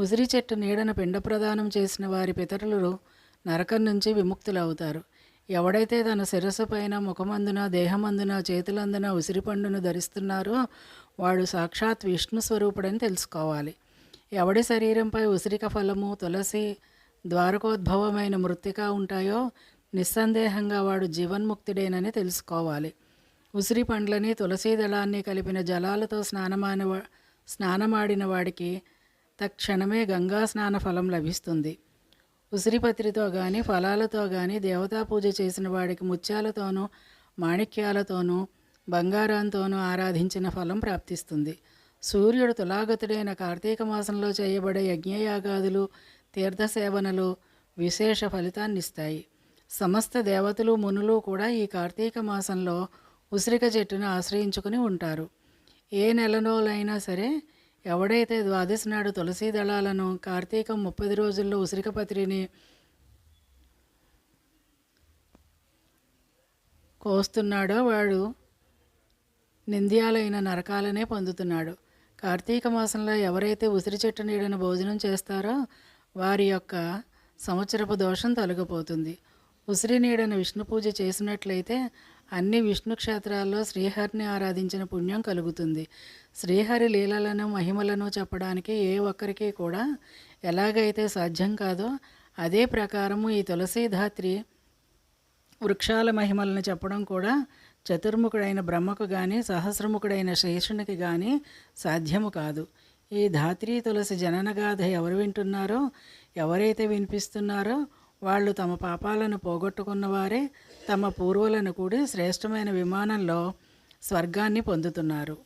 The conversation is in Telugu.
ఉసిరి చెట్టు నీడను పిండ ప్రదానం చేసిన వారి పితరులు నరకం నుంచి విముక్తులవుతారు. ఎవడైతే తన శిరస్సు పైన ముఖమందున దేహమందున చేతులందున ఉసిరి పండును ధరిస్తున్నారో వాడు సాక్షాత్ విష్ణు స్వరూపుడని తెలుసుకోవాలి. ఎవడి శరీరంపై ఉసిరిక ఫలము తులసి ద్వారకోద్భవమైన మృత్తిక ఉంటాయో నిస్సందేహంగా వాడు జీవన్ముక్తుడేనని తెలుసుకోవాలి. ఉసిరి పండ్లని తులసీ దళాన్ని కలిపిన జలాలతో స్నానమాన స్నానమాడిన వాడికి తక్షణమే గంగా స్నాన ఫలం లభిస్తుంది. ఉసిరిపత్రితో కానీ ఫలాలతో కానీ దేవతా పూజ చేసిన వాడికి ముత్యాలతోనూ మాణిక్యాలతోనూ బంగారంతోనూ ఆరాధించిన ఫలం ప్రాప్తిస్తుంది. సూర్యుడు తులాగతుడైన కార్తీక మాసంలో చేయబడే యజ్ఞయాగాదులు తీర్థసేవనలు విశేష ఫలితాన్నిస్తాయి. సమస్త దేవతలు మునులు కూడా ఈ కార్తీక మాసంలో ఉసిరిక చెట్టును ఆశ్రయించుకుని ఉంటారు. ఏ నెలలోనైనా సరే ఎవడైతే ద్వాదశి నాడు తులసీ దళాలను కార్తీకం ముప్పది రోజుల్లో ఉసిరికపత్రిని కోస్తున్నాడో వాడు నింద్యాలైన నరకాలనే పొందుతున్నాడు. కార్తీక మాసంలో ఎవరైతే ఉసిరి చెట్టు నీడను భోజనం చేస్తారో వారి యొక్క సంవత్సరపు దోషం తొలగిపోతుంది. ఉసిరి నీడను విష్ణు పూజ చేసినట్లయితే అన్ని విష్ణు క్షేత్రాల్లో శ్రీహరిని ఆరాధించిన పుణ్యం కలుగుతుంది. శ్రీహరి లీలలను మహిమలను చెప్పడానికి ఏ ఒక్కరికి కూడా ఎలాగైతే సాధ్యం కాదో అదే ప్రకారము ఈ తులసీధాత్రి వృక్షాల మహిమలను చెప్పడం కూడా చతుర్ముఖుడైన బ్రహ్మకు కానీ సహస్రముఖుడైన శేషునికి కానీ సాధ్యము కాదు. ఈ ధాత్రి తులసి జననగాథ ఎవరు వింటున్నారో ఎవరైతే వినిపిస్తున్నారో వాళ్ళు తమ పాపాలను పోగొట్టుకున్న వారే తమ పూర్వులను కూడి శ్రేష్టమైన విమానంలో స్వర్గాన్ని పొందుతున్నారు.